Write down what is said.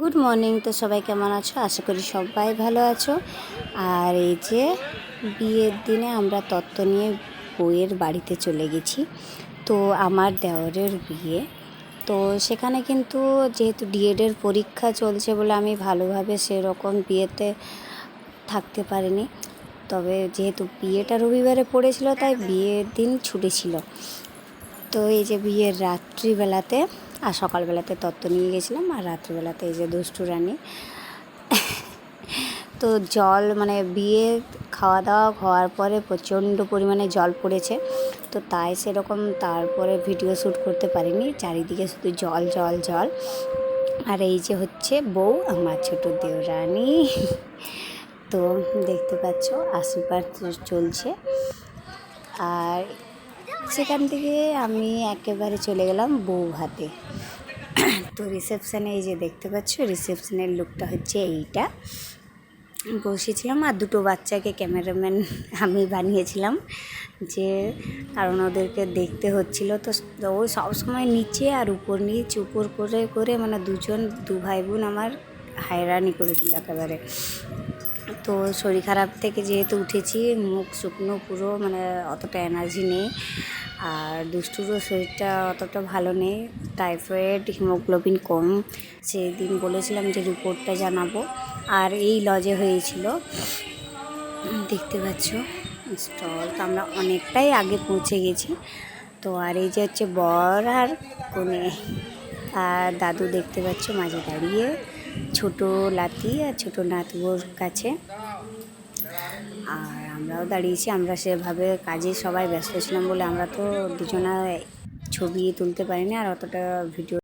Good morning তো সবাই কেমন আছো? আশা করি সবাই ভালো আছো। আর এই যে বিয়ের দিনে আমরা তত্ত্ব নিয়ে বউয়ের বাড়িতে চলে গেছি। তো আমার দেওরের বিয়ে। তো সেখানে কিন্তু যেহেতু ডিএডের পরীক্ষা চলছে বলে আমি ভালোভাবে সেরকম বিয়েতে থাকতে পারিনি। তবে যেহেতু বিয়েটা রবিবারে পড়েছিল, তাই বিয়ের দিন ছুটি ছিল। তো এই যে বিয়ের রাত্রিবেলাতে আর সকালবেলাতে তত্ত্ব নিয়ে গেছিলাম, আর রাত্রিবেলাতে এই যে দুষ্টু রানী। তো জল মানে বিয়ে খাওয়া দাওয়া হওয়ার পরে প্রচণ্ড পরিমাণে জল পড়েছে। তো তাই সেরকম তারপরে ভিডিও শ্যুট করতে পারিনি, চারিদিকে শুধু জল জল জল। আর এই যে হচ্ছে বউ, আমার ছোট দেওরানি। তো দেখতে পাচ্ছ, আশীর্বাদ চলছে। আর সেখান থেকে আমি একেবারে চলে গেলাম বউ হাতে তো রিসেপশানে এই যে দেখতে পাচ্ছ, রিসেপশানের লুকটা হচ্ছে এইটা। বসেছিলাম আর দুটো বাচ্চাকে ক্যামেরাম্যান আমি বানিয়েছিলাম যে, কারণ ওদেরকে দেখতে হচ্ছিল। তো ও সবসময় নিচে আর উপর নিচ, উপর করে করে মানে দুজন, দু ভাই বোন আমার হায়রানি করেছিল একেবারে। তো শরীর খারাপ থেকে যেহেতু উঠেছি, মুখ শুকনো পুরো মানে অতটা এনার্জি নেই। আর দুষ্টুরও শরীরটা অতটা ভালো নেই টাইফয়েড হিমোগ্লোবিন কম। সেই দিন বলেছিলাম যে রিপোর্টটা জানাব। আর এই লজে হয়েছিল, দেখতে পাচ্ছ স্টল তো আমরা অনেকটাই আগে পৌঁছে গেছি। তো আর এই যে হচ্ছে বর আর কোণে আর দাদু দেখতে পাচ্ছ মাঝে দাঁড়িয়ে। ছোট লাতি আর ছোট নাতবুর কাছে। আর আমরাও দাঁড়িয়েছি, আমরা সেভাবে কাজে সবাই ব্যস্ত ছিলাম বলে আমরা তো দুজনা ছবি তুলতে পারিনি আর অতটা ভিডিও